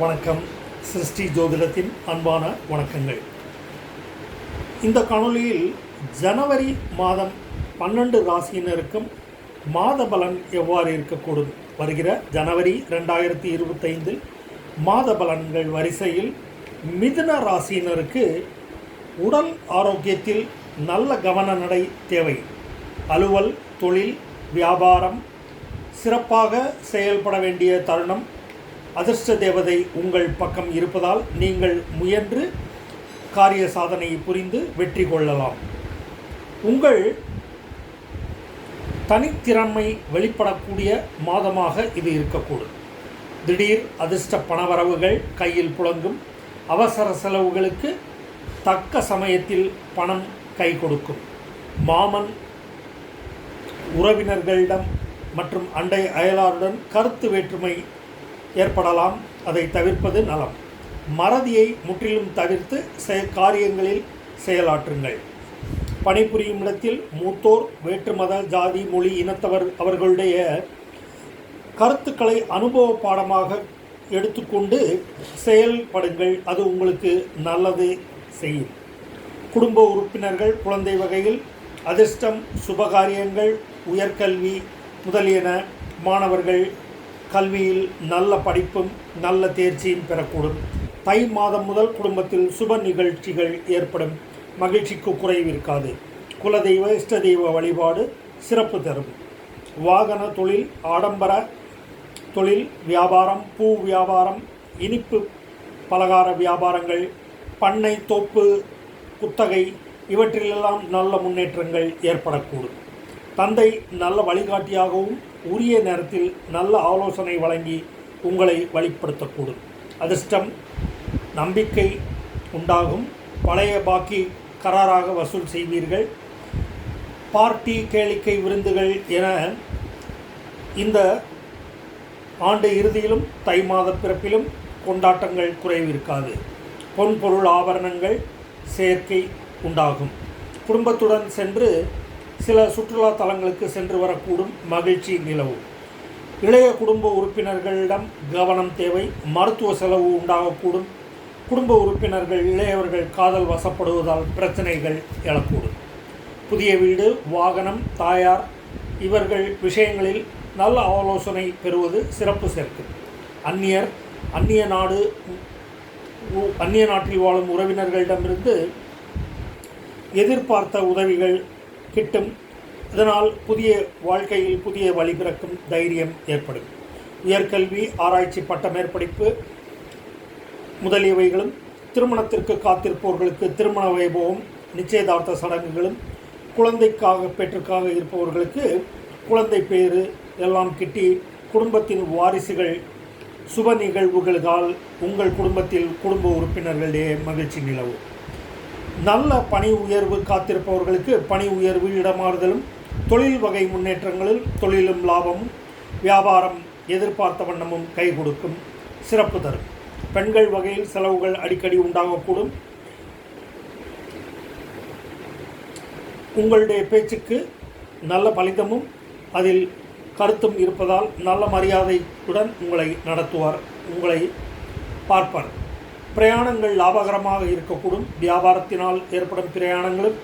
வணக்கம். சிருஷ்டி ஜோதிடத்தின் அன்பான வணக்கங்கள். இந்த காணொலியில் ஜனவரி மாதம் பன்னெண்டு ராசியினருக்கும் மாத பலன் எவ்வாறு இருக்கக்கூடும்? வருகிற ஜனவரி ரெண்டாயிரத்தி இருபத்தைந்தில் மாத பலன்கள் வரிசையில் மிதுன ராசியினருக்கு உடல் ஆரோக்கியத்தில் நல்ல கவன நடை தேவை. அலுவல் தொழில் வியாபாரம் சிறப்பாக செயல்பட வேண்டிய தருணம் அதிர்ஷ்ட தேவதை உங்கள் பக்கம் இருப்பதால் நீங்கள் முயன்று காரிய சாதனையை புரிந்து வெற்றி கொள்ளலாம். உங்கள் தனித்திறமை வெளிப்படக்கூடிய மாதமாக இது இருக்கக்கூடும். திடீர் அதிர்ஷ்ட பணவரவுகள் கையில் புழங்கும். அவசர செலவுகளுக்கு தக்க சமயத்தில் பணம் கை கொடுக்கும். மாமன் உறவினர்களிடம் மற்றும் அண்டை அயலாருடன் கருத்து வேற்றுமை ஏற்படலாம் அதை தவிர்ப்பது நலம். மறதியை முற்றிலும் தவிர்த்து செ காரியங்களில் செயலாற்றுங்கள். பணிபுரியும் இடத்தில் மூத்தோர் வேற்று மத ஜாதி மொழி இனத்தவர் அவர்களுடைய கருத்துக்களை அனுபவ பாடமாக எடுத்துக்கொண்டு செயல்படுங்கள். அது உங்களுக்கு நல்லது செய்யும். குடும்ப உறுப்பினர்கள் குழந்தை வகையில் அதிர்ஷ்டம் சுபகாரியங்கள் உயர்கல்வி முதலியன மாணவர்கள் கல்வியில் நல்ல படிப்பும் நல்ல தேர்ச்சியும் பெறக்கூடும். தை மாதம் முதல் குடும்பத்தில் சுப நிகழ்ச்சிகள் ஏற்படும். மகிழ்ச்சிக்கு குறைவு இருக்காது. குலதெய்வ இஷ்ட தெய்வ வழிபாடு சிறப்பு தரும். வாகன தொழில் ஆடம்பர தொழில் வியாபாரம் பூ வியாபாரம் இனிப்பு பலகார வியாபாரங்கள் பண்ணை தோப்பு குத்தகை இவற்றிலெல்லாம் நல்ல முன்னேற்றங்கள் ஏற்படக்கூடும். தந்தை நல்ல வழிகாட்டியாகவும் உரிய நேரத்தில் நல்ல ஆலோசனை வழங்கி உங்களை வழிப்படுத்தக்கூடும். அதிர்ஷ்டம் நம்பிக்கை உண்டாகும். பழைய பாக்கி கராராக வசூல் செய்வீர்கள். பார்ட்டி கேளிக்கை விருந்துகள் என இந்த ஆண்டு இறுதியிலும் தை மாத பிறப்பிலும் கொண்டாட்டங்கள் குறைவிருக்காது. பொன்பொருள் ஆபரணங்கள் சேர்க்கை உண்டாகும். குடும்பத்துடன் சென்று சில சுற்றுலா தலங்களுக்கு சென்று வரக்கூடும் மகிழ்ச்சி நிலவும் இளைய குடும்ப உறுப்பினர்களிடம் கவனம் தேவை மருத்துவ செலவு உண்டாகக்கூடும். குடும்ப உறுப்பினர்கள் இளையவர்கள் காதல் வசப்படுவதால் பிரச்சனைகள் எழக்கூடும். புதிய வீடு வாகனம் தாயார் இவர்கள் விஷயங்களில் நல்ல ஆலோசனை பெறுவது சிறப்பு சேர்க்கும். அந்நியர் அந்நிய நாடு உ- அந்நிய நாட்டில் வாழும் உறவினர்களிடமிருந்து எதிர்பார்த்த உதவிகள் கிட்டும். இதனால் புதிய வாழ்க்கையில் புதிய வழி பிறக்கும் தைரியம் ஏற்படும். உயர்கல்வி ஆராய்ச்சி பட்ட மேற்படிப்பு முதலியவைகளும் திருமணத்திற்கு காத்திருப்பவர்களுக்கு திருமண வைபவம் நிச்சயதார்த்த சடங்குகளும் குழந்தைக்காக பெற்றுக்காக இருப்பவர்களுக்கு குழந்தை பேறு எல்லாம் கிட்டி குடும்பத்தின் வாரிசுகள் சுப நிகழ்வுகளால் உங்கள் குடும்பத்தில் குடும்ப உறுப்பினர்களிடையே மகிழ்ச்சி நிலவும். நல்ல பணி உயர்வு காத்திருப்பவர்களுக்கு பணி உயர்வு இடமாறுதலும் தொழில் வகை முன்னேற்றங்களில் தொழிலும் லாபமும் வியாபாரம் எதிர்பார்த்த வண்ணமும் கை கொடுக்கும் சிறப்பு தரும். பெண்கள் வகையில் செலவுகள் அடிக்கடி உண்டாகக்கூடும். உங்களுடைய பேச்சுக்கு நல்ல பலிதமும் அதில் கருத்தும் இருப்பதால் நல்ல மரியாதையுடன் உங்களை நடத்துவார் உங்களை பார்ப்பார். பிரயாணங்கள் லாபகரமாக இருக்கக்கூடும். வியாபாரத்தினால் ஏற்படும் பிரயாணங்களும்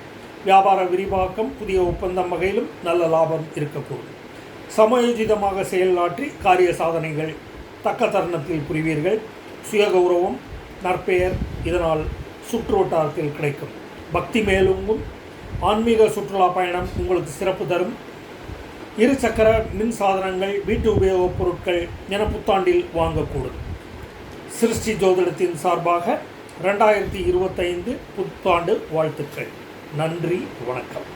வியாபார விரிவாக்கம் புதிய ஒப்பந்தம் வகையிலும் நல்ல லாபம் இருக்கக்கூடும். சமயோஜிதமாக செயலாற்றி காரிய சாதனைகள் தக்க தருணத்தில் புரிவீர்கள். சுயகௌரவம் நற்பெயர் இதனால் சுற்றுவட்டாரத்தில் கிடைக்கும். பக்தி மேலோங்கும். ஆன்மீக சுற்றுலா பயணம் உங்களுக்கு சிறப்பு தரும். இருசக்கர மின் சாதனங்கள் வீட்டு உபயோகப் பொருட்கள் என புத்தாண்டில் வாங்கக்கூடும். சிருஷ்டி ஜோதிடத்தின் சார்பாக ரெண்டாயிரத்தி இருபத்தைந்து புத்தாண்டு வாழ்த்துக்கள். நன்றி வணக்கம்.